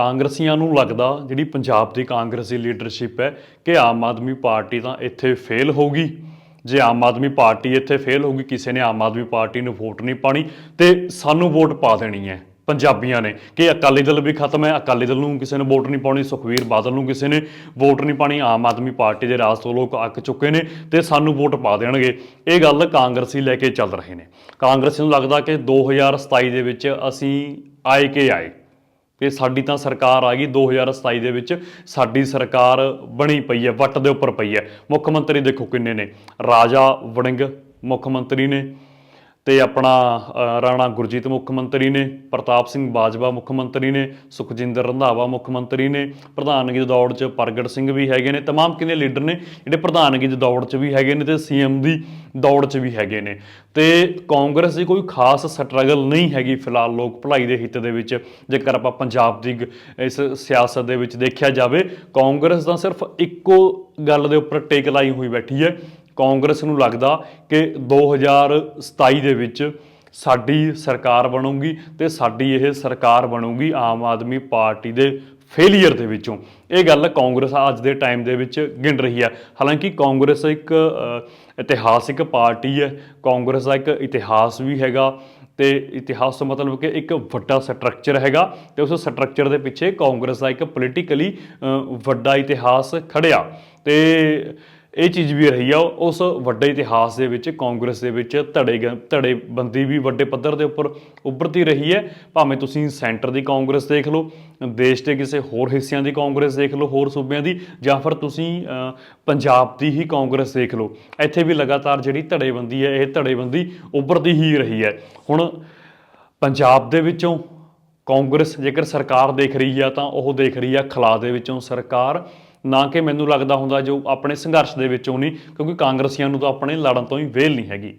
ਕਾਂਗਰਸੀਆਂ ਨੂੰ ਲੱਗਦਾ ਜਿਹੜੀ ਪੰਜਾਬ ਦੀ ਕਾਂਗਰਸੀ ਲੀਡਰਸ਼ਿਪ ਹੈ ਕਿ ਆਮ ਆਦਮੀ ਪਾਰਟੀ ਤਾਂ ਇੱਥੇ ਫੇਲ ਹੋਊਗੀ ਜੇ ਆਮ ਆਦਮੀ ਪਾਰਟੀ ਇੱਥੇ ਫੇਲ ਹੋਊਗੀ ਕਿਸੇ ਨੇ ਆਮ ਆਦਮੀ ਪਾਰਟੀ ਨੂੰ ਵੋਟ ਨਹੀਂ ਪਾਣੀ ਤੇ ਸਾਨੂੰ ਵੋਟ ਪਾ ਦੇਣੀ ਹੈ ਪੰਜਾਬੀਆਂ ਨੇ ਕਿ ਅਕਾਲੀ ਦਲ ਵੀ ਖਤਮ ਹੈ, ਅਕਾਲੀ ਦਲ ਨੂੰ ਕਿਸੇ ਨੇ ਵੋਟ ਨਹੀਂ ਪਾਉਣੀ, ਸੁਖਵੀਰ ਬਾਦਲ ਨੂੰ ਕਿਸੇ ਨੇ ਵੋਟ ਨਹੀਂ ਪਾਣੀ, ਆਮ ਆਦਮੀ ਪਾਰਟੀ ਦੇ ਰਾਜ ਤੋਂ ਲੋਕ ਅੱਕ ਚੁੱਕੇ ਨੇ ਤੇ ਸਾਨੂੰ ਵੋਟ ਪਾ ਦੇਣਗੇ। ਇਹ ਗੱਲ ਕਾਂਗਰਸੀ ਲੈ ਕੇ ਚੱਲ ਰਹੇ ਨੇ। ਕਾਂਗਰਸ ਨੂੰ ਲੱਗਦਾ ਕਿ 2027 ਦੇ ਵਿੱਚ ਅਸੀਂ ਆਏ ਕੇ ਆਏ। ਕਿ ਸਾਡੀ ਤਾਂ ਸਰਕਾਰ ਆ ਗਈ 2027 ਦੇ ਵਿੱਚ, ਸਾਡੀ ਸਰਕਾਰ ਬਣੀ ਪਈ ਹੈ, ਵੱਟ ਦੇ ਉੱਪਰ ਪਈ ਹੈ। ਮੁੱਖ ਮੰਤਰੀ ਦੇਖੋ ਕਿੰਨੇ ਨੇ। ਰਾਜਾ ਵੜਿੰਗ ਮੁੱਖ ਮੰਤਰੀ ਨੇ ਤੇ ਆਪਣਾ ਰਾਣਾ ਗੁਰਜੀਤ ਮੁੱਖ ਮੰਤਰੀ ਨੇ, ਪ੍ਰਤਾਪ ਸਿੰਘ ਬਾਜਵਾ ਮੁੱਖ ਮੰਤਰੀ ਨੇ, ਸੁਖਜਿੰਦਰ ਰੰਧਾਵਾ ਮੁੱਖ ਮੰਤਰੀ ਨੇ ਪ੍ਰਧਾਨਗੀ ਦੀ ਦੌੜ 'ਚ ਪ੍ਰਗਟ ਸਿੰਘ ਵੀ ਹੈਗੇ ਨੇ, ਤਮਾਮ ਕਿੰਨੇ ਲੀਡਰ ਨੇ, ਜਿਹੜੇ ਪ੍ਰਧਾਨਗੀ ਦੀ ਦੌੜ 'ਚ ਵੀ ਹੈਗੇ ਨੇ ਤੇ ਸੀਐਮ ਦੀ ਦੌੜ 'ਚ ਵੀ ਹੈਗੇ ਨੇ। ਤੇ ਕਾਂਗਰਸ ਦੀ ਕੋਈ ਖਾਸ ਸਟਰਗਲ ਨਹੀਂ ਹੈਗੀ ਫਿਲਹਾਲ ਲੋਕ ਭਲਾਈ ਦੇ ਹਿੱਤ ਦੇ ਵਿੱਚ, ਜੇਕਰ ਆਪਾਂ ਪੰਜਾਬ ਦੀ ਇਸ ਸਿਆਸਤ ਦੇ ਵਿੱਚ ਦੇਖਿਆ ਜਾਵੇ, ਕਾਂਗਰਸ ਦਾ ਸਿਰਫ ਇੱਕੋ ਗੱਲ ਦੇ ਉੱਪਰ ਟੇਕ ਲਾਈ ਹੋਈ ਬੈਠੀ ਹੈ ਕਾਂਗਰਸ ਨੂੰ ਲੱਗਦਾ ਕਿ 2027 ਦੇ ਵਿੱਚ ਸਾਡੀ ਸਰਕਾਰ ਬਣੂਗੀ ਤੇ ਸਾਡੀ ਇਹ ਸਰਕਾਰ ਬਣੂਗੀ ਆਮ ਆਦਮੀ ਪਾਰਟੀ ਦੇ ਫੇਲੀਅਰ ਦੇ ਵਿੱਚੋਂ। ਇਹ ਗੱਲ ਕਾਂਗਰਸ ਅੱਜ ਦੇ ਟਾਈਮ ਦੇ ਵਿੱਚ ਗਿਣ ਰਹੀ ਹੈ। ਹਾਲਾਂਕਿ ਕਾਂਗਰਸ ਇੱਕ ਇਤਿਹਾਸਿਕ ਪਾਰਟੀ ਹੈ। ਕਾਂਗਰਸ ਦਾ ਇੱਕ ਇਤਿਹਾਸ ਵੀ ਹੈਗਾ ਤੇ ਇਤਿਹਾਸ ਤੋਂ ਮਤਲਬ ਕਿ ਇੱਕ ਵੱਡਾ ਸਟਰਕਚਰ ਹੈਗਾ ਤੇ ਉਸ ਸਟਰਕਚਰ ਦੇ ਪਿੱਛੇ ਕਾਂਗਰਸ ਦਾ ਇੱਕ ਪੋਲੀਟੀਕਲੀ ਵੱਡਾ ਇਤਿਹਾਸ ਖੜਿਆ। ਤੇ ਇਹ ਚੀਜ਼ ਵੀ ਰਹੀ ਆ, ਉਸ ਵੱਡੇ ਇਤਿਹਾਸ ਦੇ ਵਿੱਚ, ਕਾਂਗਰਸ ਦੇ ਵਿੱਚ ਧੜੇ ਧੜੇਬੰਦੀ ਵੀ ਵੱਡੇ ਪੱਧਰ ਦੇ ਉੱਪਰ ਉੱਭਰਦੀ ਰਹੀ ਹੈ। ਭਾਵੇਂ ਤੁਸੀਂ ਸੈਂਟਰ ਦੀ ਕਾਂਗਰਸ ਦੇਖ ਲਓ, ਦੇਸ਼ ਦੇ ਕਿਸੇ ਹੋਰ ਹਿੱਸਿਆਂ ਦੀ ਕਾਂਗਰਸ ਦੇਖ ਲਓ, ਹੋਰ ਸੂਬਿਆਂ ਦੀ, ਜਾਂ ਫਿਰ ਤੁਸੀਂ ਪੰਜਾਬ ਦੀ ਹੀ ਕਾਂਗਰਸ ਦੇਖ ਲਓ, ਇੱਥੇ ਵੀ ਲਗਾਤਾਰ ਜਿਹੜੀ ਧੜੇਬੰਦੀ ਹੈ, ਇਹ ਧੜੇਬੰਦੀ ਉੱਭਰਦੀ ਹੀ ਰਹੀ ਹੈ। ਹੁਣ ਪੰਜਾਬ ਦੇ ਵਿੱਚੋਂ ਕਾਂਗਰਸ ਜੇਕਰ ਸਰਕਾਰ ਦੇਖ ਰਹੀ ਆ, ਤਾਂ ਉਹ ਦੇਖ ਰਹੀ ਆ ਖਲਾ ਦੇ ਵਿੱਚੋਂ ਸਰਕਾਰ। ਨਾ ਕਿ ਮੈਨੂੰ ਲੱਗਦਾ ਹੁੰਦਾ ਜੋ ਆਪਣੇ ਸੰਘਰਸ਼ ਦੇ ਵਿੱਚੋਂ ਨਹੀਂ, ਕਿਉਂਕਿ ਕਾਂਗਰਸੀਆਂ ਨੂੰ ਤਾਂ ਆਪਣੇ ਲੜਨ ਤੋਂ ਹੀ ਵੇਲ ਨਹੀਂ ਹੈਗੀ।